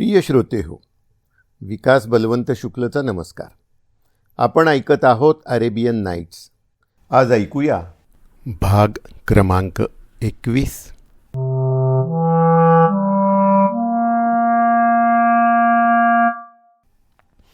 प्रिय श्रोते हो विकास बलवंत शुक्लचा नमस्कार. आपण ऐकत आहोत अरेबियन नाईट्स. आज ऐकूया भाग क्रमांक एकवीस.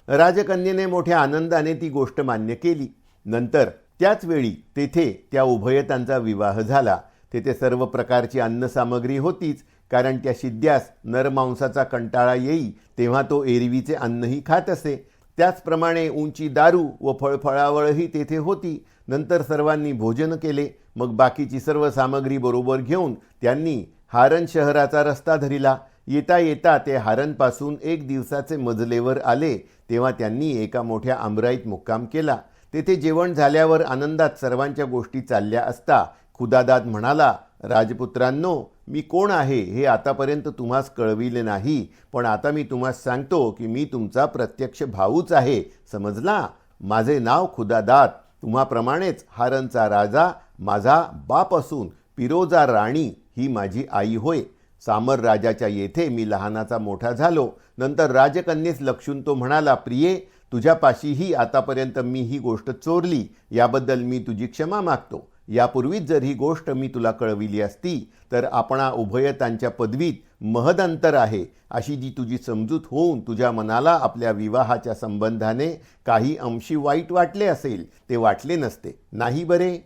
राजकन्येने मोठ्या आनंदाने ती गोष्ट मान्य केली. नंतर त्याच वेळी तेथे त्या उभयतांचा विवाह झाला. तेथे सर्व प्रकारची अन्नसामग्री होतीच. कारण त्या शिद्यास नरमांसाचा कंटाळा येई तेव्हा तो एरवीचे अन्नही खात असे. त्याचप्रमाणे उंची दारू व फळफळावळही तेथे होती. नंतर सर्वांनी भोजन केले. मग बाकीची सर्व सामग्री बरोबर घेऊन त्यांनी हारन शहराचा रस्ता धरिला. येता येता ते हारनपासून एक दिवसाचे मजलेवर आले. तेव्हा त्यांनी एका मोठ्या आमराईत मुक्काम केला. तेथे जेवण झाल्यावर आनंदात सर्वांच्या गोष्टी चालल्या असता खुदादाद म्हणाला राजपुत्रांनो मी कोण आहे हे आतापर्यंत तुम्हास कळविले नाही पण आता मी तुम्हास सांगतो की मी तुमचा प्रत्यक्ष भाऊच आहे. समजला? माझे नाव खुदादात तुम्हाप्रमाणेच हारनचा राजा माझा बाप असून पिरोजा राणी ही माझी आई होय. सामर राजाच्या येथे मी लहानाचा मोठा झालो. नंतर राजकन्येस लक्षून तो म्हणाला प्रिये तुझ्यापाशीही आतापर्यंत मी ही गोष्ट चोरली. याबद्दल मी तुझी क्षमा मागतो. यापूर्वीच जर ही गोष्ट मी तुला कळविली असती तर आपणा उभयतांच्या पदवीत महद अंतर आहे अशी जी तुझी समजूत होऊन तुझ्या मनाला आपल्या विवाहाच्या संबंधाने काही अंशी वाईट वाटले असेल ते वाटले नसते. नाही बरे?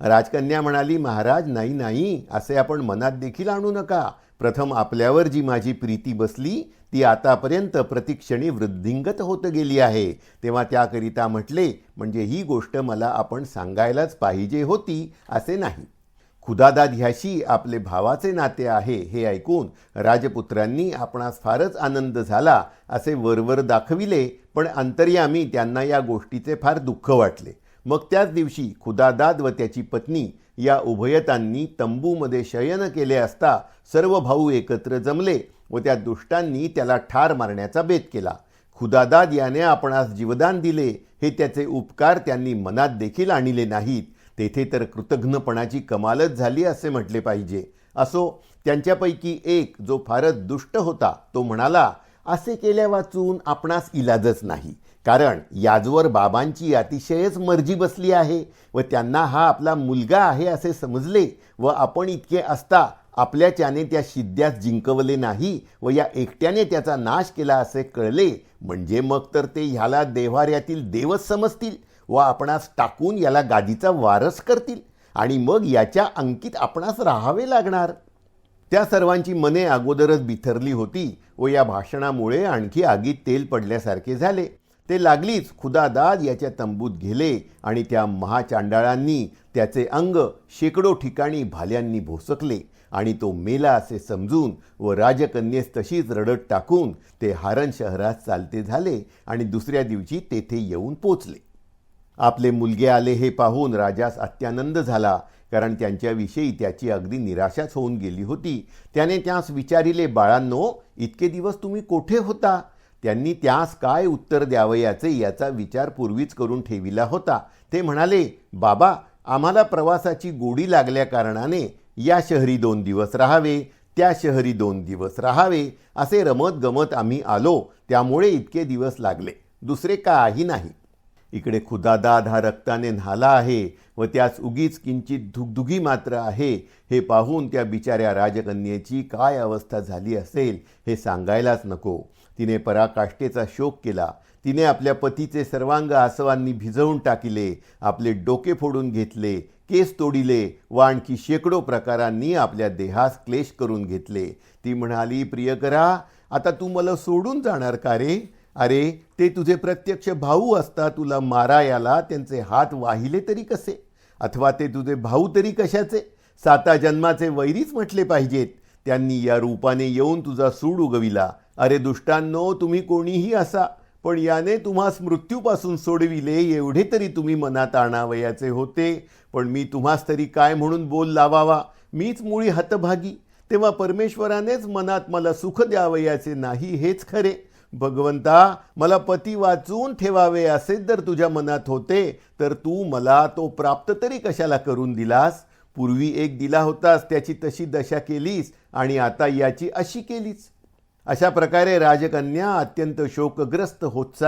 राजकन्या म्हणाली महाराज नाही नाही असे आपण मनात देखील आणू नका. प्रथम आपल्यावर जी माझी प्रीती बसली ती आतापर्यंत प्रतिक्षणी वृद्धिंगत होत गेली आहे. तेव्हा त्याकरिता म्हटले म्हणजे ही गोष्ट मला आपण सांगायलाच पाहिजे होती असे नाही. खुदादाद ह्याशी आपले भावाचे नाते आहे हे ऐकून राजपुत्रांनी आपणास फारच आनंद झाला असे वरवर दाखविले पण अंतर्यामी त्यांना या गोष्टीचे फार दुःख वाटले. मग त्याच दिवशी खुदादाद व त्याची पत्नी या उभयतांनी तंबूमध्ये शयन केले असता सर्व भाऊ एकत्र जमले व त्या दुष्टांनी त्याला ठार मारण्याचा बेत केला. खुदादाद याने आपणास जीवदान दिले हे त्याचे उपकार त्यांनी मनात देखील आणले नाहीत. तेथे तर कृतघ्नपणाची कमालच झाली असे म्हटले पाहिजे. असो त्यांच्यापैकी एक जो फारच दुष्ट होता तो म्हणाला असे केल्या वाचून आपणास इलाजच नाही. कारण याजवर बाबांची अतिशयच मर्जी बसली आहे व त्यांना हा आपला मुलगा आहे असे समजले व आपण इतके असता आपल्याच्याने त्या शिद्यास जिंकवले नाही व या एकट्याने त्याचा नाश केला असे कळले. म्हणजे मग तर ते ह्याला देव्हाऱ्यातील देवच समजतील व आपणास टाकून याला गादीचा वारस करतील आणि मग याच्या अंकित आपणास राहावे लागणार. त्या सर्वांची मने अगोदरच बिथरली होती व या भाषणामुळे आणखी आगीत तेल पडल्यासारखे झाले. ते लागलीच. खुदादाद याच्या तंबूत गेले आणि त्या महाचांडाळांनी त्याचे अंग शेकडो ठिकाणी भाल्यांनी भोसकले आणि तो मेला असे समजून व राजकन्येस तशीच रडत टाकून ते हारण शहरात चालते झाले आणि दुसऱ्या दिवशी तेथे येऊन पोचले. आपले मुलगे आले हे पाहून राजास अत्यानंद झाला कारण त्यांच्याविषयी त्याची अगदी निराशाच होऊन गेली होती. त्याने त्यास विचारिले बाळांनो इतके दिवस तुम्ही कोठे होता? त्यांनी त्यास काय उत्तर द्यावयाचे याचा विचार पूर्वीच करून ठेविला होता. ते म्हणाले बाबा आम्हाला प्रवासाची गोडी लागल्या कारणाने या शहरी दोन दिवस राहावे त्या शहरी दोन दिवस राहावे असे रमत गमत आम्ही आलो त्यामुळे इतके दिवस लागले. दुसरे काही नाही. इकडे खुदादाद हा रक्ताने न्हाला आहे व त्यास उगीच किंचित धुगधुगी मात्र आहे. हे पाहून त्या बिचाऱ्या राजकन्येची काय अवस्था झाली असेल हे सांगायलाच नको. तिने पराकाष्ठेचा शोक केला. तिने आपल्या पतीचे सर्वांग आसवांनी भिजवून टाकिले आपले डोके फोडून घेतले केस तोडिले व आणखी शेकडो प्रकारांनी आपल्या देहास क्लेश करून घेतले. ती म्हणाली प्रियकरा आता तू मला सोडून जाणार का रे? अरे ते तुझे प्रत्यक्ष भाऊ असता तुला मारायाला त्यांचे हात वाहिले तरी कसे? अथवा ते तुझे भाऊ तरी कशाचे? साता जन्माचे वैरीच म्हटले पाहिजेत. त्यांनी या रूपाने येऊन तुझा सूड उगविला. अरे दुष्टांनो तुम्ही कोणीही असा पण याने तुम्हास मृत्यूपासून सोडविले एवढे तरी तुम्ही मनात आणावयाचे होते. पण मी तुम्हास तरी काय म्हणून बोल लावावा? मीच मुळी हतभागी. तेव्हा परमेश्वरानेच मनात मला सुख द्यावयाचे नाही हेच खरे. भगवंता मला पती वाचून ठेवावे असे जर तुझ्या मनात होते तर तू मला तो प्राप्त तरी कशाला करून दिलास? पूर्वी एक दिला होतास त्याची तशी दशा केलीस आणि आता याची अशी केलीच अशा प्रकारे राजकन्या अत्यंत शोकग्रस्त होत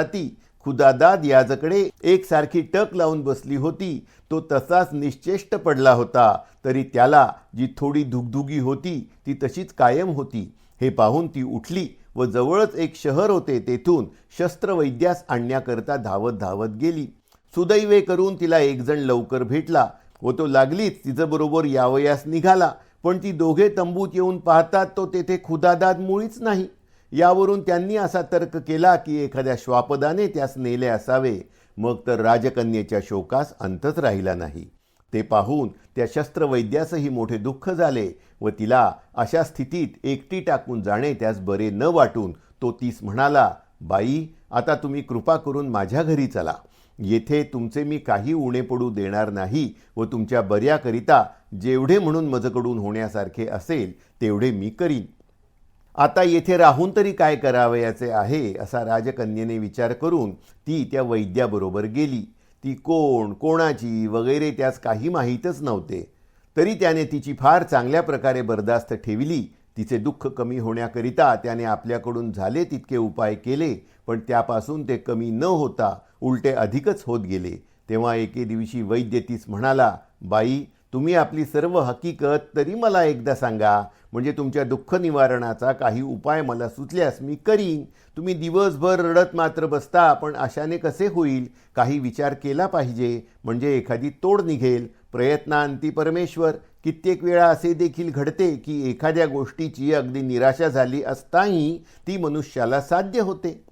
खुदादाद याजकडे एकसारखी टक लावून बसली होती. तो तसाच निश्चेष्ट पडला होता. तरी त्याला जी थोडी धुगधुगी होती ती तशीच कायम होती. हे पाहून ती उठली व जवळच एक शहर होते तेथून शस्त्रवैद्यास आणण्याकरता धावत धावत गेली. सुदैवे करून तिला एकजण लवकर भेटला व तो लागलीच तिच्याबरोबर बरोबर यावयास निघाला. पण ती दोघे तंबूत येऊन पाहतात तो तेथे खुदादाद मुळीच नाही. यावरून त्यांनी असा तर्क केला की एखाद्या श्वापदाने त्यास नेले असावे. मग तर राजकन्येच्या शोकास अंतच राहिला नाही. ते पाहून त्या शस्त्रवैद्यासही मोठे दुःख झाले व तिला अशा स्थितीत एकटी टाकून जाणे त्यास बरे न वाटून तो तीस म्हणाला बाई आता तुम्ही कृपा करून माझ्या घरी चला. येथे तुमचे मी काही उणे पडू देणार नाही व तुमच्या बऱ्याकरिता जेवढे म्हणून मजकडून होण्यासारखे असेल तेवढे मी करीन. आता येथे राहून तरी काय करावयाचे आहे असा राजकन्येने विचार करून ती त्या वैद्याबरोबर गेली. ती कोण कोणाची वगैरे त्यास काही माहीतच नव्हते. तरी त्याने तिची फार चांगल्या प्रकारे बर्दास्त ठेवली. तिचे दुःख कमी होण्याकरिता त्याने आपल्याकडून झाले तितके उपाय केले. पण त्यापासून ते कमी न होता उलटे अधिकच होत गेले. तेव्हा एके दिवशी वैद्य तीस म्हणाला बाई तुम्ही आपली सर्व हकीकत तरी मला एकदा सांगा. म्हणजे तुमच्या दुःख निवारणाचा काही उपाय मला सुचल्यास मी करीन. तुम्ही दिवसभर रडत मात्र बसता पण अशाने कसे होईल? काही विचार केला पाहिजे. म्हणजे एखादी तोड निघेल. प्रयत्नांती परमेश्वर. कित्येक वेळा असे देखील घडते की एखाद्या गोष्टीची अगदी निराशा झाली असताही ती मनुष्याला साध्य होते.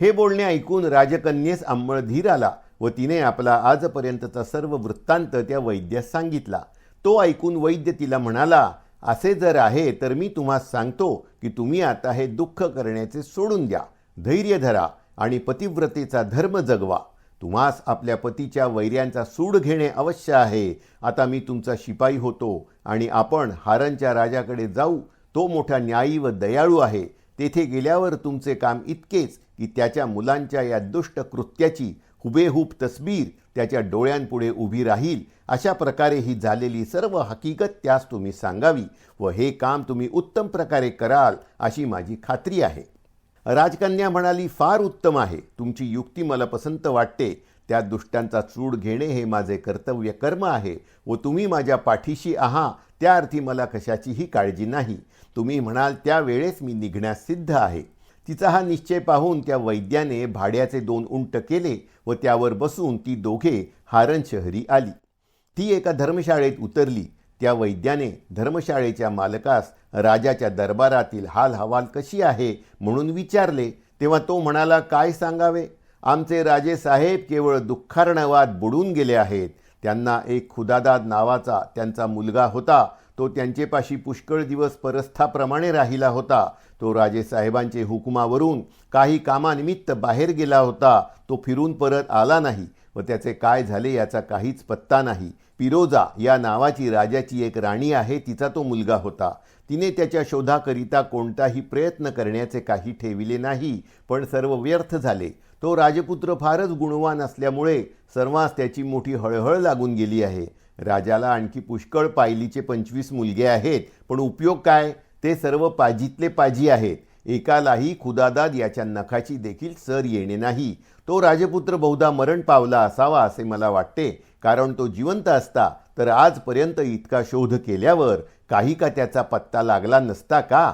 हे बोलणे ऐकून राजकन्येस आंबळ धीर आला व तिने आपला आजपर्यंतचा सर्व वृत्तांत त्या वैद्यास सांगितला. तो ऐकून वैद्य तिला म्हणाला असे जर आहे तर मी तुम्हास सांगतो की तुम्ही आता हे दुःख करण्याचे सोडून द्या. धैर्य धरा आणि पतिव्रतेचा धर्म जगवा. तुम्हास आपल्या पतीच्या वैर्यांचा सूड घेणे अवश्य आहे. आता मी तुमचा शिपाई होतो आणि आपण हारनच्या राजाकडे जाऊ. तो मोठा न्यायी व दयाळू आहे. तेथे गेल्यावर तुमचे काम इतकेच की त्याच्या मुलांच्या या दुष्ट कृत्याची हुबेहूब तस्बीर त्याच्या डोळ्यांपुढे उभी राहील. अशा प्रकारे ही झालेली सर्व हकीकत त्यास तुम्ही सांगावी व हे काम तुम्ही उत्तम प्रकारे कराल अशी माझी खात्री आहे. राजकन्या म्हणाली फार उत्तम आहे. तुमची युक्ती मला पसंत वाटते. त्या दुष्टांचा चूड घेणे हे माझे कर्तव्य कर्म आहे व तुम्ही माझ्या पाठीशी आहात. त्या अर्थी मला कशाचीही काळजी नाही. तुम्ही म्हणाल त्यावेळेस मी निघण्यास सिद्ध आहे. तिचा हा निश्चय पाहून त्या वैद्याने भाड्याचे दोन उंट केले व त्यावर बसून ती दोघे हारण शहरी आली. ती एका धर्मशाळेत उतरली. त्या वैद्याने धर्मशाळेच्या मालकास राजाच्या दरबारातील हाल हवाल कशी आहे म्हणून विचारले. तेव्हा तो म्हणाला काय सांगावे? आमचे राजे साहेब केवळ दुःखार्णवात बुडून गेले आहेत. त्यांना एक खुदादाद नावाचा त्यांचा मुलगा होता. तो त्यांचेपाशी पुष्कळ दिवस परस्थाप्रमाणे राहिला होता. तो राजेसाहेबांचे हुकुमावरून काही कामानिमित्त बाहेर गेला होता. तो फिरून परत आला नाही व त्याचे काय झाले याचा काहीच पत्ता नाही. पिरोजा या नावाची राजाची एक राणी आहे तिचा तो मुलगा होता. तिने त्याच्या शोधाकरिता कोणताही प्रयत्न करण्याचे काही ठेविले नाही पण सर्व व्यर्थ झाले. तो राजपुत्र फारच गुणवान असल्यामुळे सर्वांस त्याची मोठी हळहळ लागून गेली आहे. राजाला आणखी पुष्कळ पायलीचे पंचवीस मुलगे आहेत. पण उपयोग काय? ते सर्व पाजीतले पाजी आहेत. एकालाही खुदादाद याच्या नखाची देखील सर येणे नाही. तो राजपुत्र बहुधा मरण पावला असावा असे मला वाटते. कारण तो जिवंत असता तर आजपर्यंत इतका शोध केल्यावर काही का त्याचा पत्ता लागला नसता का?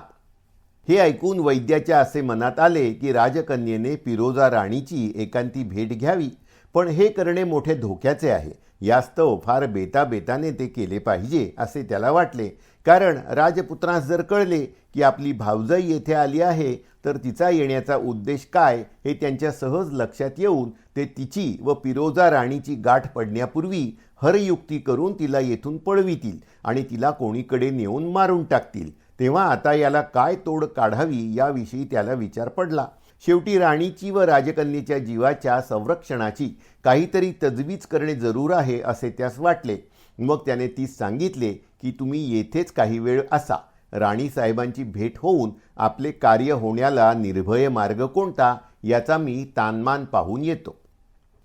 हे ऐकून वैद्याच्या असे मनात आले की राजकन्येने पिरोजा राणीची एकांती भेट घ्यावी. पण हे करणे मोठे धोक्याचे आहे. यास्तव फार बेताबेताने ते केले पाहिजे असे त्याला वाटले. कारण राजपुत्रास जर कळले की आपली भावजाई येथे आली आहे तर तिचा येण्याचा उद्देश काय हे त्यांच्या सहज लक्षात येऊन ते तिची व पिरोजा राणीची गाठ पडण्यापूर्वी हरयुक्ती करून तिला येथून पळवितील आणि तिला कोणीकडे नेऊन मारून टाकतील. तेव्हा आता याला काय तोड काढावी याविषयी त्याला विचार पडला. शेवटी राणीची व राजकन्येच्या जीवाच्या संरक्षणाची काहीतरी तजवीज करणे जरूर आहे असे त्यास वाटले. मग त्याने तीस सांगितले की तुम्ही येथेच काही वेळ असा. राणी साहेबांची भेट होऊन आपले कार्य होण्याला निर्भय मार्ग कोणता याचा मी तानमान पाहून येतो.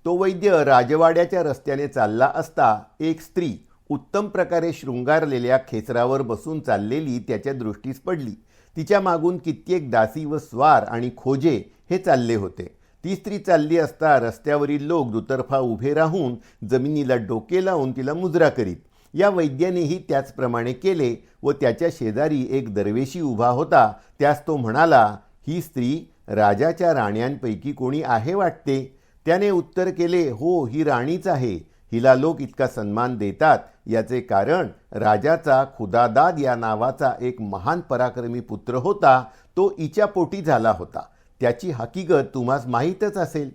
तो वैद्य राजवाड्याच्या रस्त्याने चालला असता एक स्त्री उत्तम प्रकारे शृंगारलेल्या खेचरावर बसून चाललेली त्याच्या दृष्टीस पडली. तिच्या मागून कित्येक दासी व स्वार आणि खोजे हे चालले होते. ती स्त्री चालली असता रस्त्यावरील लोक दुतर्फा उभे राहून जमिनीला डोके लावून तिला मुजरा करीत. या वैद्यानेही त्याचप्रमाणे केले व त्याच्या शेजारी एक दरवेशी उभा होता. त्यास तो म्हणाला ही स्त्री राजाच्या राण्यांपैकी कोणी आहे वाटते त्याने उत्तर केले हो ही राणीच आहे. हिला लोक इतका सन्मान देतात याचे कारण राजाचा खुदादाद या नावाचा एक महान पराक्रमी पुत्र होता तो इच्या पोटी झाला होता. त्याची हकीकत तुम्हास माहीतच असेल.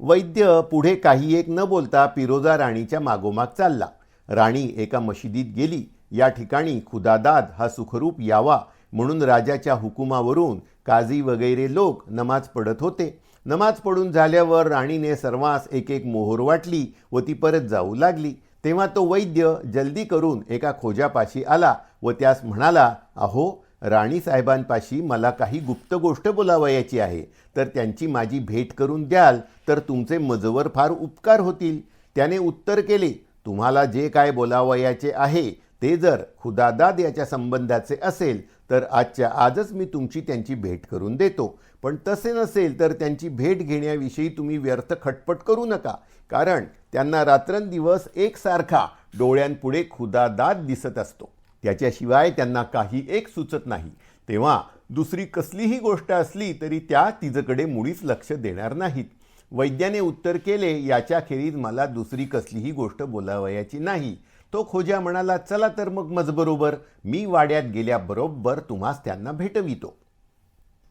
वैद्य पुढे काही एक न बोलता पिरोजा राणीच्या मागोमाग चालला. राणी एका मशिदीत गेली. या ठिकाणी खुदादाद हा सुखरूप यावा म्हणून राजाच्या हुकुमावरून काझी वगैरे लोक नमाज पडत होते. नमाज पडून झाल्यावर राणीने सर्वांस एक एक मोहोर वाटली व ती परत जाऊ लागली. तेव्हा तो वैद्य जल्दी करून एका खोजापाशी आला व त्यास म्हणाला अहो राणी साहेबांपाशी मला काही गुप्त गोष्ट बोलावयाची आहे. तर त्यांची माझी भेट करून द्याल तर तुमचे मजवर फार उपकार होतील. त्याने उत्तर केले तुम्हाला जे काय बोलावयाचे आहे ते जर खुदादाद याच्या संबंधाचे असेल तर आजच्या आजच मी तुमची त्यांची भेट करून देतो. पण तसे नसेल तर त्यांची भेट घेण्याविषयी तुम्ही व्यर्थ खटपट करू नका. कारण त्यांना रात्रंदिवस एकसारखा डोळ्यांपुढे खुदादाद दिसत असतो. त्याच्याशिवाय त्यांना काही एक सुचत नाही. तेव्हा दुसरी कसलीही गोष्ट असली तरी त्या तिजकडे मुळीच लक्ष देणार नाहीत. वैद्याने उत्तर केले याच्याखेरीज मला दुसरी कसलीही गोष्ट बोलावयाची नाही. तो खोजा म्हणाला चला तर मग मजबरोबर. मी वाड्यात गेल्याबरोबर तुम्हास त्यांना भेटवितो.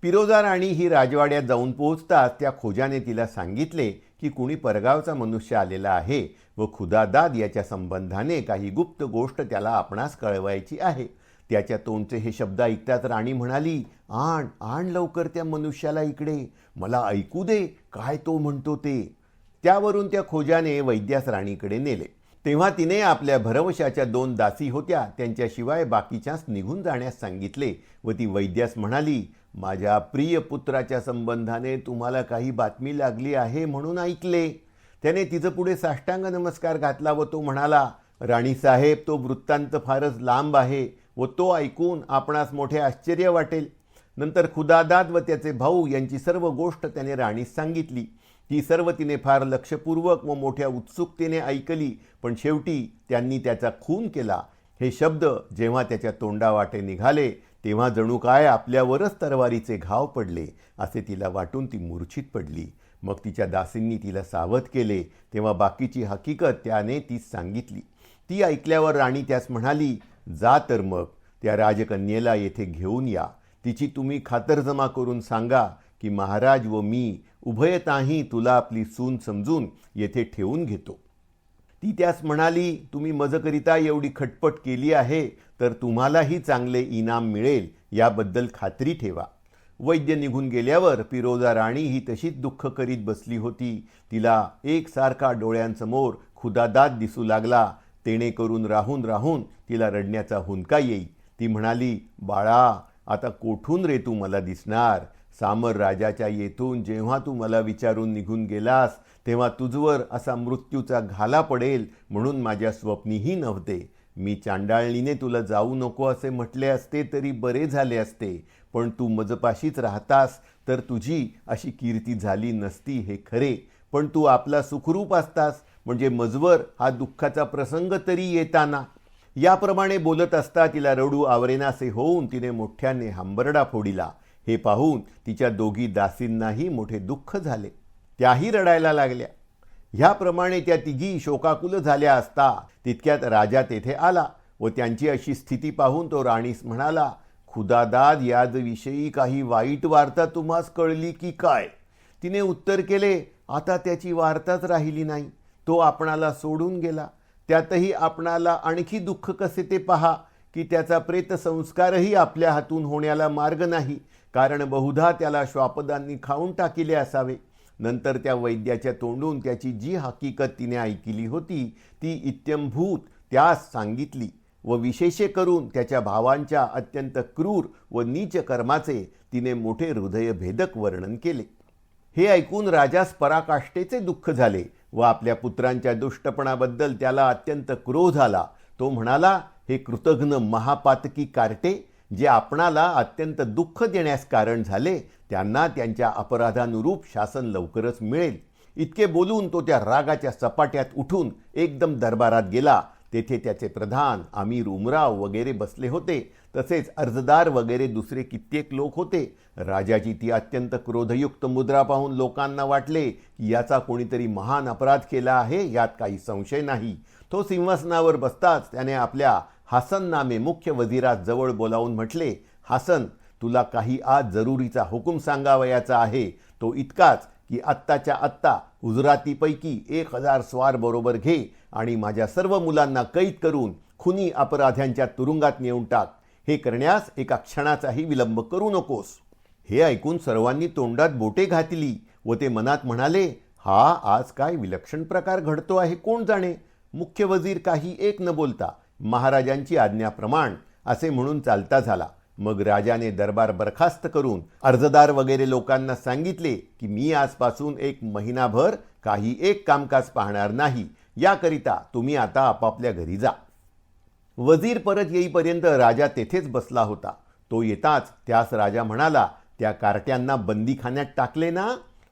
पिरोजा राणी ही राजवाड्यात जाऊन पोहोचताच त्या खोजाने तिला सांगितले की कुणी परगावचा मनुष्य आलेला आहे व खुदादाद याच्या संबंधाने काही गुप्त गोष्ट त्याला आपणास कळवायची आहे. त्याच्या तोंडचे हे शब्द ऐकताच राणी म्हणाली आण आण लवकर त्या मनुष्याला इकडे. मला ऐकू दे काय तो म्हणतो ते. त्यावरून त्या खोजाने वैद्यास राणीकडे नेले. तेव्हा तिने आपल्या भरवशाच्या दोन दासी होत्या. त्यांच्याशिवाय बाकीच्याच निघून जाण्यास सांगितले व ती वैद्यास म्हणाली माझ्या प्रिय पुत्राच्या संबंधाने तुम्हाला काही बातमी लागली आहे म्हणून ऐकले. त्याने तिचं पुढे साष्टांग नमस्कार घातला व तो म्हणाला राणी साहेब तो वृत्तांत फारच लांब आहे व तो ऐकून आपणास मोठे आश्चर्य वाटेल. नंतर खुदादाद व त्याचे भाऊ यांची सर्व गोष्ट त्याने राणीस सांगितली. ती सर्व तिने फार लक्षपूर्वक व मोठ्या उत्सुकतेने ऐकली पण शेवटी त्यांनी त्याचा खून केला. हे शब्द जेव्हा त्याच्या तोंडावाटे निघाले तेव्हा जणू काय आपल्यावरच तरवारीचे घाव पडले असे तिला वाटून ती मूर्छित पडली. मग तिच्या दासींनी तिला सावध केले तेव्हा बाकीची हकीकत त्याने तीच सांगितली. ती ऐकल्यावर राणी त्यास म्हणाली जा तर मग त्या राजकन्येला येथे घेऊन या. तिची तुम्ही खातरजमा करून सांगा की महाराज व मी उभयताही तुला आपली सून समजून येथे ठेवून घेतो. ती त्यास म्हणाली तुम्ही मजकरिता एवढी खटपट केली आहे तर तुम्हालाही चांगले इनाम मिळेल याबद्दल खात्री ठेवा. वैद्य निघून गेल्यावर पिरोजा राणी ही तशीच दुःख करीत बसली होती. तिला एकसारखा डोळ्यांसमोर खुदादाद दिसू लागला. तेणे करून राहून राहून तिला रडण्याचा हुंका येई. ती म्हणाली बाळा आता कोठून रे तू मला दिसणार? सामर राजाच्या येथून जेव्हा तू मला विचारून निघून गेलास तेव्हा तुझवर असा मृत्यूचा घाला पडेल म्हणून माझ्या स्वप्नीही नव्हते. मी चांडाळणीने तुला जाऊ नको असे म्हटले असते तरी बरे झाले असते. पण तू मजपाशीच राहतास तर तुझी अशी कीर्ती झाली नसती हे खरे. पण तू आपला सुखरूप असतास म्हणजे मजवर हा दुःखाचा प्रसंग तरी येताना. याप्रमाणे बोलत असता तिला रडू आवरेनासे होऊन तिने मोठ्याने हांबरडा फोडिला. हे पाहून तिच्या दोघी दासींनाही मोठे दुःख झाले. त्याही रडायला लागल्या. ह्याप्रमाणे त्या तिघी शोकाकुल झाल्या असता तितक्यात राजा तेथे आला व त्यांची अशी स्थिती पाहून तो राणीस म्हणाला खुदादाद याजविषयी काही वाईट वार्ता तुम्हास कळली की काय तिने उत्तर केले आता त्याची वार्ताच राहिली नाही. तो आपणाला सोडून गेला. त्यातही आपणाला आणखी दुःख कसे ते पहा की त्याचा प्रेतसंस्कारही आपल्या हातून होण्याला मार्ग नाही. कारण बहुधा त्याला श्वापदांनी खाऊन टाकिले असावे. नंतर त्या वैद्याच्या तोंडून त्याची जी हकीकत तिने ऐकली होती ती इत्यंभूत त्यास सांगितली व विशेषे करून त्याच्या भावांच्या अत्यंत क्रूर व नीच कर्माचे तिने मोठे हृदयभेदक वर्णन केले. हे ऐकून राजास पराकाष्ठेचे दुःख झाले व आपल्या पुत्रांच्या दुष्टपणाबद्दल त्याला अत्यंत क्रोध आला. तो म्हणाला हे कृतघ्न महापातकी कार्टे जे आपणाला अत्यंत दुःख देण्यास कारण झाले त्यांना त्यांच्या अपराधानुरूप शासन लवकरच मिळेल. इतके बोलून तो त्या रागाच्या सपाट्यात उठून एकदम दरबारात गेला. तेथे त्याचे प्रधान आमीर उमराव वगैरे बसले होते. तसेच अर्जदार वगैरे दुसरे कित्येक लोक होते. राजाची ती अत्यंत क्रोधयुक्त मुद्रा पाहून लोकांना वाटले की याचा कोणीतरी महान अपराध केला आहे यात काही संशय नाही. तो सिंहासनावर बसताच त्याने आपल्या हासन नामे मुख्य वजिरात जवळ बोलावून म्हटले हासन तुला काही आज जरुरीचा हुकूम सांगावयाचा आहे. तो इतकाच की आत्ताच्या आत्ता गुजरातीपैकी एक हजार स्वार बरोबर घे आणि माझ्या सर्व मुलांना कैद करून खुनी अपराध्यांच्या तुरुंगात नेऊन टाक. हे करण्यास एका क्षणाचाही विलंब करू नकोस. हे ऐकून सर्वांनी तोंडात बोटे घातली व ते मनात म्हणाले हा आज काय विलक्षण प्रकार घडतो आहे कोण जाणे? मुख्य वजीर काही एक न बोलता महाराजांची आज्ञाप्रमाण असे म्हणून चालता झाला. मग राजाने दरबार बरखास्त करून अर्जदार वगैरे लोकांना सांगितले की मी आजपासून एक महिनाभर काही एक कामकाज पाहणार नाही. याकरिता तुम्ही आता आपापल्या घरी जा. वजीर परत येईपर्यंत राजा तेथेच बसला होता. तो येताच त्यास राजा म्हणाला त्या कारट्यांना बंदीखान्यात टाकले ना?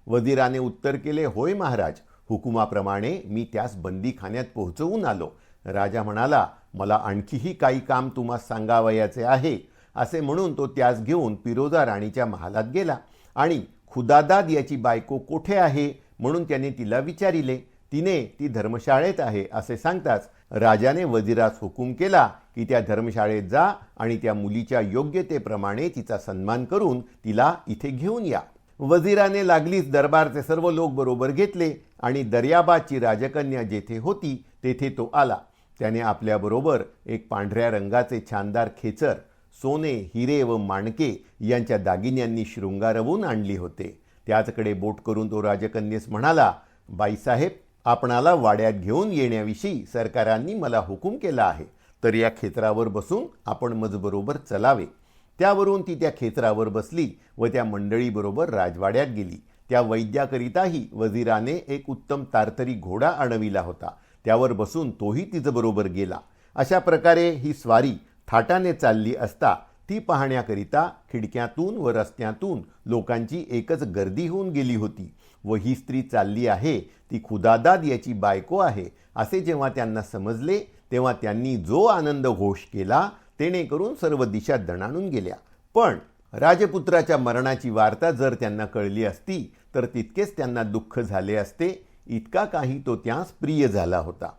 वजीराने उत्तर केले होय महाराज हुकुमाप्रमाणे मी त्यास बंदीखान्यात पोहोचवून आलो. राजा म्हणाला मला आणखीही काही काम तुम्हाला सांगावयाचे आहे. असे म्हणून तो त्यास घेऊन पिरोजा राणीच्या महालात गेला. आणि खुदादाद याची बायको कोठे आहे? म्हणून त्याने तिला विचारिले. तिने ती धर्मशाळेत आहे असे सांगताच राजाने वजिरास हुकूम केला की त्या धर्मशाळेत जा आणि त्या मुलीच्या योग्यतेप्रमाणे तिचा सन्मान करून तिला इथे घेऊन या. वजिराने लागलीच दरबारचे सर्व लोक बरोबर घेतले आणि दर्याबादची राजकन्या जेथे होती तेथे तो आला. त्याने आपल्याबरोबर एक पांढऱ्या रंगाचे छानदार खेचर सोने हिरे व माणके यांच्या दागिन्यांनी शृंगारवून आणली होते. त्याचकडे बोट करून तो राजकन्येस म्हणाला बाईसाहेब आपणाला वाड्यात घेऊन येण्याविषयी सरकारांनी मला हुकूम केला आहे. तर या खेचरावर बसून आपण मजबरोबर चलावे. त्यावरून ती त्या खेचरावर बसली व त्या मंडळीबरोबर राजवाड्यात गेली. त्या वैद्याकरिताही वजिराने एक उत्तम तारतरी घोडा आणविला होता. त्यावर बसून तोही तिच्याबरोबर गेला. अशा प्रकारे ही स्वारी थाटाने चालली असता ती पाहण्याकरिता खिडक्यातून व रस्त्यातून लोकांची एकच गर्दी होऊन गेली होती. व ही स्त्री चालली आहे ती खुदादाद याची बायको आहे असे जेव्हा त्यांना समजले तेव्हा त्यांनी जो आनंद घोष केला तेणे करून सर्व दिशा दणाणून गेल्या. पण राजपुत्राच्या मरणाची वार्ता जर त्यांना कळली असती तर तितकेच त्यांना दुःख झाले असते इतका काही तो त्यास प्रिय झाला होता.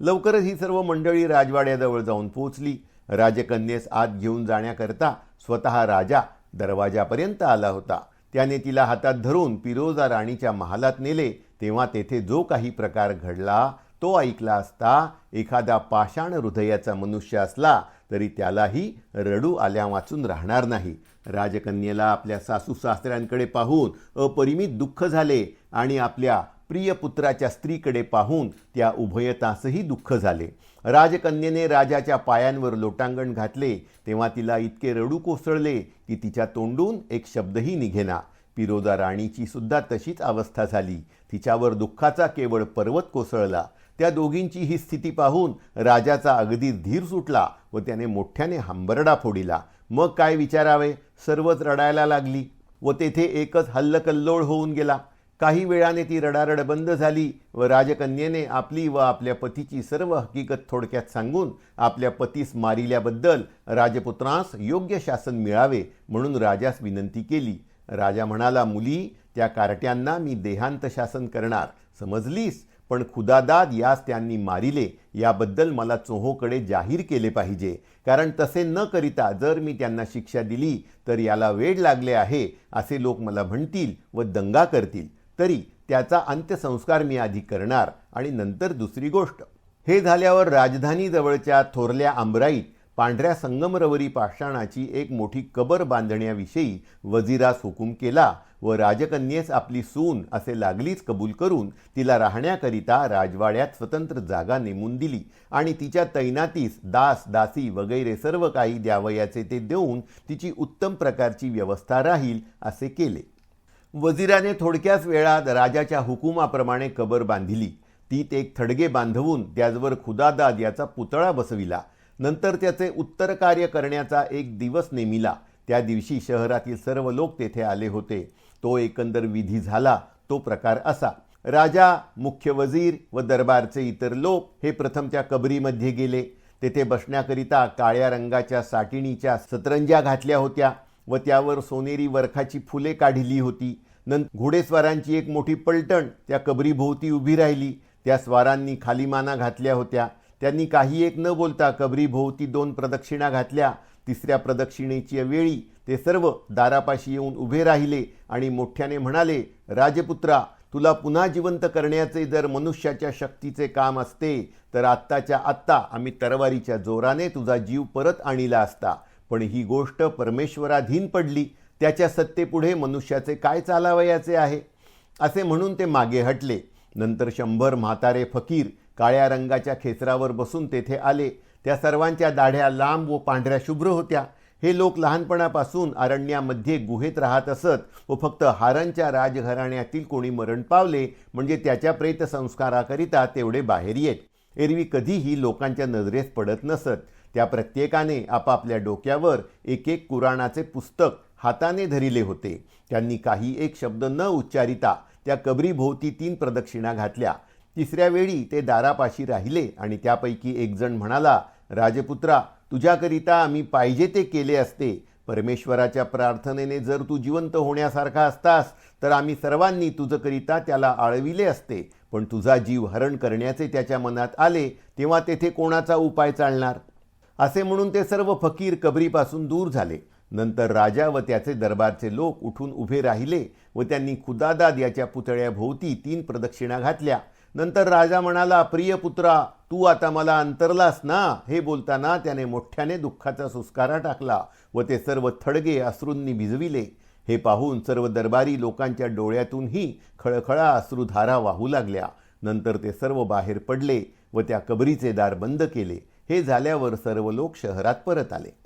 लवकरच ही सर्व मंडळी राजवाड्याजवळ जाऊन पोचली राजकन्येस आत घेऊन जाण्याकरता स्वतः राजा दरवाजापर्यंत आला होता. त्याने तिला हातात धरून पिरोजा राणीच्या महालात नेले. तेव्हा तेथे जो काही प्रकार घडला तो ऐकला असता एखादा पाषाण हृदयाचा मनुष्य असला तरी त्यालाही रडू आल्या वाचून राहणार नाही. राजकन्येला आपल्या सासू सासऱ्यांकडे पाहून अपरिमित दुःख झाले आणि आपल्या प्रिय पुत्राच्या स्त्रीकडे पाहून त्या उभयतासही दुःख झाले. राजकन्येने राजाच्या पायांवर लोटांगण घातले तेव्हा तिला इतके रडू कोसळले की तिच्या तोंडून एक शब्दही निघेना. पिरोजा राणीची सुद्धा तशीच अवस्था झाली. तिच्यावर दुःखाचा केवळ पर्वत कोसळला. त्या दोघींची ही स्थिती पाहून राजाचा अगदी धीर सुटला व त्याने मोठ्याने हंबरडा फोडिला. मग काय विचारावे? सर्वच रडायला लागली व तेथे एकच हल्लकल्लोळ होऊन गेला. काही वेळाने ती रडारड बंद झाली व राजकन्येने आपली व आपल्या पतीची सर्व हकीकत थोडक्यात सांगून आपल्या पतीस मारिल्याबद्दल राजपुत्रास योग्य शासन मिळावे म्हणून राजास विनंती केली. राजा म्हणाला मुली त्या कारट्यांना मी देहांत शासन करणार. समजलीस? पण खुदादाद यास त्यांनी मारिले. याबद्दल मला चोहोकडे जाहीर केले पाहिजे. कारण तसे न करिता जर मी त्यांना शिक्षा दिली तर याला वेळ लागले आहे असे लोक मला म्हणतील व दंगा करतील. तरी त्याचा अंत्यसंस्कार मी आधी करणार आणि नंतर दुसरी गोष्ट. हे झाल्यावर राजधानीजवळच्या थोरल्या आंबराईत पांढऱ्या संगमरवरी पाषाणाची एक मोठी कबर बांधण्याविषयी वजिरास हुकूम केला व राजकन्येस आपली सून असे लागलीच कबूल करून तिला राहण्याकरिता राजवाड्यात स्वतंत्र जागा नेमून दिली आणि तिच्या तैनातीस दास दासी वगैरे सर्व काही द्यावयाचे ते देऊन तिची उत्तम प्रकारची व्यवस्था राहील असे केले. वजिराने थोडक्याच वेळात राजाच्या हुकुमाप्रमाणे कबर बांधिली. तीत एक थडगे बांधवून त्याचवर खुदादाद याचा पुतळा बसविला. नंतर त्याचे उत्तर कार्य करण्याचा एक दिवस नेमिला. त्या दिवशी शहरातील सर्व लोक तेथे आले होते. तो एकंदर विधी झाला. तो प्रकार असा. राजा मुख्य वजीर व दरबारचे इतर लोक हे प्रथम त्या कबरीमध्ये गेले. तेथे बसण्याकरिता काळ्या रंगाच्या साटिणीच्या सतरंज्या घातल्या होत्या व त्यावर सोनेरी वरखाची फुले काढली होती. नंतर घोडेस्वारांची एक मोठी पलटण त्या कबरीभोवती उभी राहिली. त्या स्वारांनी खाली माना घातल्या होत्या. त्यांनी काही एक न बोलता कबरीभोवती दोन प्रदक्षिणा घातल्या. तिसऱ्या प्रदक्षिणेची वेळी ते सर्व दारापाशी येऊन उभे राहिले आणि मोठ्याने म्हणाले राजपुत्रा तुला पुन्हा जिवंत करण्याचे जर मनुष्याच्या शक्तीचे काम असते तर आत्ताच्या आत्ता आम्ही तरवारीच्या जोराने तुझा जीव परत आणीला असता. पण ही गोष्ट परमेश्वराधीन पडली. त्याच्या सत्तेपुढे मनुष्याचे काय चालावयाचे आहे? असे म्हणून ते मागे हटले. नंतर शंभर म्हातारे फकीर काळ्या रंगाच्या खेचरावर बसून तेथे आले. त्या सर्वांच्या दाढ्या लांब व पांढऱ्या शुभ्र होत्या. हे लोक लहानपणापासून अरण्यामध्ये गुहेत राहत असत व फक्त हारांच्या राजघराण्यातील कोणी मरण पावले म्हणजे त्याच्या प्रेत संस्काराकरिता तेवढे बाहेर येत. एरवी कधीही लोकांच्या नजरेस पडत नसत. त्या प्रत्येकाने आपापल्या डोक्यावर एक एक कुराणाचे पुस्तक हाताने धरिले होते. त्यांनी काही एक शब्द न उच्चारिता त्या कबरीभोवती तीन प्रदक्षिणा घातल्या. तिसऱ्या वेळी ते दारापाशी राहिले आणि त्यापैकी एकजण म्हणाला राजपुत्रा तुझ्याकरिता आम्ही पाहिजे ते केले असते. परमेश्वराच्या प्रार्थनेने जर तू जिवंत होण्यासारखा असतास तर आम्ही सर्वांनी तुझंकरिता त्याला आळविले असते. पण तुझा जीव हरण करण्याचे त्याच्या मनात आले तेव्हा तेथे कोणाचा उपाय चालणार? असे म्हणून ते सर्व फकीर कबरीपासून दूर झाले. नंतर राजा व त्याचे दरबारचे लोक उठून उभे राहिले व त्यांनी खुदादाद याच्या पुतळ्याभोवती तीन प्रदक्षिणा घातल्या. नंतर राजा म्हणाला प्रिय पुत्रा तू आता मला अंतरलास ना? हे बोलताना त्याने मोठ्याने दुःखाचा सुस्कारा टाकला व ते सर्व थडगे अश्रूंनी भिजविले. हे पाहून सर्व दरबारी लोकांच्या डोळ्यातूनही खळखळा अश्रुधारा वाहू लागल्या. नंतर ते सर्व बाहेर पडले व त्या कबरीचे दार बंद केले. हे झाल्यावर सर्व लोक शहरात परत आले.